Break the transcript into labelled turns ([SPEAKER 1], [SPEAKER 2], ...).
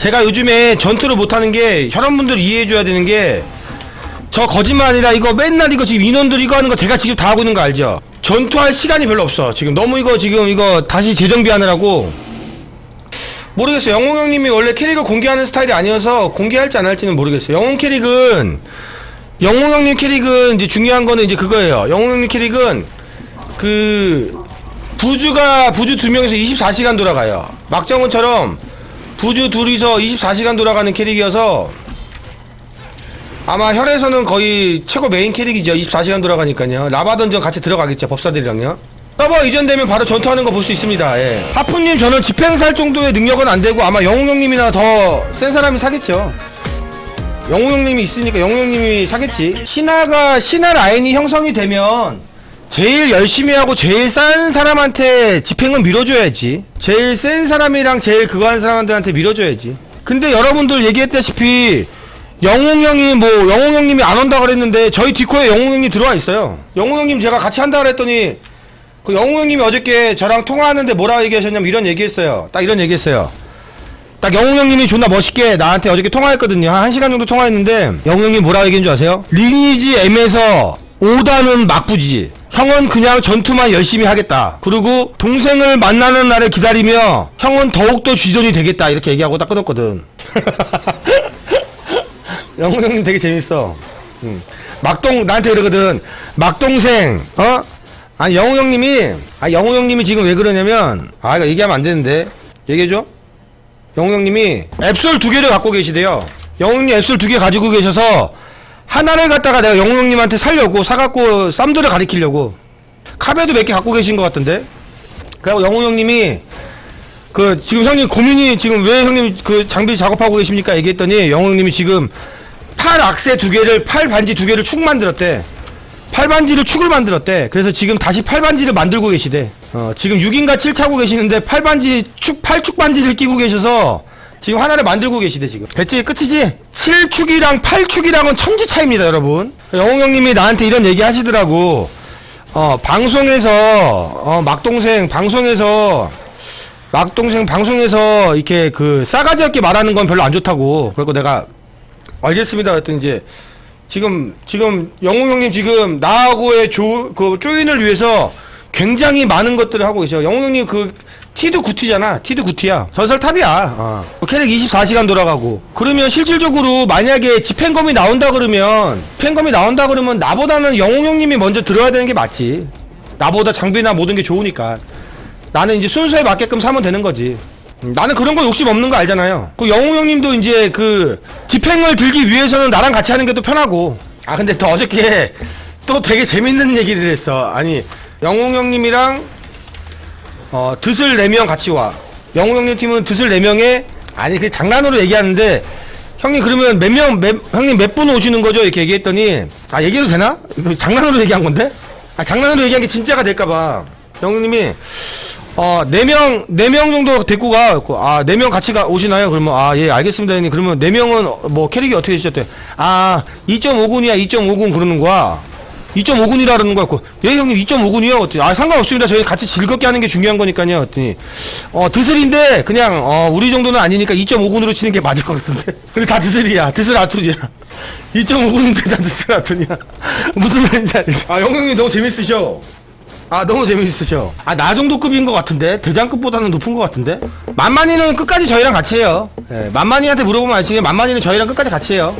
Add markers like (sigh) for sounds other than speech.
[SPEAKER 1] 제가 요즘에 전투를 못하는 게 혈원분들 이해해줘야 되는 게 저 거짓말 아니라 이거 맨날 이거 지금 인원들 이거 하는 거 제가 직접 다 하고 있는 거 알죠? 전투할 시간이 별로 없어. 지금 너무 이거 지금 이거 다시 재정비하느라고. 모르겠어요. 영웅 형님이 원래 캐릭을 공개하는 스타일이 아니어서 공개할지 안 할지는 모르겠어요. 영웅 캐릭은 영웅 형님 캐릭은 이제 중요한 거는 이제 그거예요. 영웅 형님 캐릭은 그 부주가 부주 두 명이서 24시간 돌아가요. 막정은처럼 부주 둘이서 24시간 돌아가는 캐릭이어서 아마 혈에서는 거의 최고 메인 캐릭이죠. 24시간 돌아가니까요. 라바 던전 같이 들어가겠죠 법사들이랑요. 서버 이전되면 바로 전투하는 거 볼 수 있습니다. 예. 하프님 저는 집행살 정도의 능력은 안 되고 아마 영웅 형님이나 더 센 사람이 사겠죠. 영웅 형님이 있으니까 영웅 형님이 사겠지. 신하가 신하 라인이 형성이 되면 제일 열심히 하고 제일 싼 사람한테 집행은 밀어줘야지. 제일 센 사람이랑 제일 그거 하는 사람한테 밀어줘야지. 근데 여러분들 얘기했다시피 영웅 형이 뭐 영웅 형님이 안 온다 그랬는데 저희 디코에 영웅 형님 들어와 있어요. 영웅 형님 제가 같이 한다 그랬더니 그 영웅 형님이 어저께 저랑 통화하는데 뭐라 얘기하셨냐면 이런 얘기했어요. 딱 이런 얘기했어요. 딱 영웅 형님이 존나 멋있게 나한테 어저께 통화했거든요. 한 1시간 정도 통화했는데 영웅 형님 뭐라고 얘기한 줄 아세요? 리니지 M에서 오다는 막부지. 형은 그냥 전투만 열심히 하겠다. 그리고 동생을 만나는 날을 기다리며 형은 더욱더 쥐전이 되겠다. 이렇게 얘기하고 딱 끊었거든. (laughs) 영웅 형님 되게 재밌어. 음. 막동 나한테 그러거든. 막동생 어? 아니 영웅 형님이 아 영웅 형님이 지금 왜 그러냐면 아 이거 얘기하면 안 되는데 얘기해줘. 영웅 형님이 앱솔 두 개를 갖고 계시대요. 영웅 형님 앱솔 두 개 가지고 계셔서 하나를 갖다가 내가 영웅 형님한테 살려고 사갖고 쌈들을 가리키려고 카베도 몇 개 갖고 계신 것 같던데. 그리고 영웅 형님이 그 지금 형님 고민이 지금 왜 형님 그 장비 작업하고 계십니까 얘기했더니 영웅 형님이 지금 팔 악세 두 개를 팔 반지 두 개를 축 만들었대. 팔 반지를 축을 만들었대. 그래서 지금 다시 팔 반지를 만들고 계시대. 어, 지금 6인가 7 차고 계시는데 팔 반지 축, 팔축 반지를 끼고 계셔서 지금 하나를 만들고 계시대, 지금. 됐지? 끝이지? 7축이랑 8축이랑은 천지 차이입니다, 여러분. 영웅 형님이 나한테 이런 얘기 하시더라고. 어, 방송에서, 어, 막동생, 방송에서, 막동생 방송에서 이렇게 그 싸가지 없게 말하는 건 별로 안 좋다고. 그리고 내가 알겠습니다. 했더니 이제 지금 지금 영웅 형님 지금 나하고의 조 그 조인을 위해서 굉장히 많은 것들을 하고 계셔. 영웅 형님 그 티드 구티잖아. 티드 구티야. 전설 탑이야. 어. 캐릭 24시간 돌아가고. 그러면 실질적으로 만약에 집행검이 나온다 그러면 집행검이 나온다 그러면 나보다는 영웅 형님이 먼저 들어야 되는 게 맞지. 나보다 장비나 모든 게 좋으니까. 나는 이제 순서에 맞게끔 사면 되는 거지. 음, 나는 그런 거 욕심 없는 거 알잖아요. 그 영웅 형님도 이제 그 집행을 들기 위해서는 나랑 같이 하는 게 또 편하고. 아 근데 또 어저께 또 되게 재밌는 얘기를 했어. 아니 영웅 형님이랑 어 드슬 4명 같이 와. 영웅 형님 팀은 드슬 4명에 아니 그 장난으로 얘기하는데 형님 그러면 몇 명 몇, 형님 몇 분 오시는 거죠? 이렇게 얘기했더니 아 얘기해도 되나? 이거 장난으로 얘기한 건데? 아 장난으로 얘기한 게 진짜가 될까 봐. 영웅님이 어, 네 명, 네명 정도 데리고 가. 아, 네명 같이 가, 오시나요? 그러면, 아, 예, 알겠습니다, 형님. 그러면 네 명은, 어, 뭐, 캐릭이 어떻게 되셨대? 아, 2.5군이야, 2.5군 그러는 거야. 2.5군이라 그러는 거야. 그, 예, 형님, 2.5군이요? 어떻게, 아, 상관없습니다. 저희 같이 즐겁게 하는 게 중요한 거니까요. 어더니, 어, 드슬인데, 그냥, 어, 우리 정도는 아니니까 2.5군으로 치는 게 맞을 것 같은데. (laughs) 근데 다 드슬이야. 드슬 아툰이야. 2.5군인데 (laughs) 다 드슬 아툰이야. (laughs) 무슨 말인지 알지? 아, 영형님 너무 재밌으셔. 아 너무 재밌으셔 아 나 정도 급인 것 같은데 대장급보다는 높은 것 같은데 만만이는 끝까지 저희랑 같이 해요 예, 만만이한테 물어보면 아시겠지만 만만이는 저희랑 끝까지 같이 해요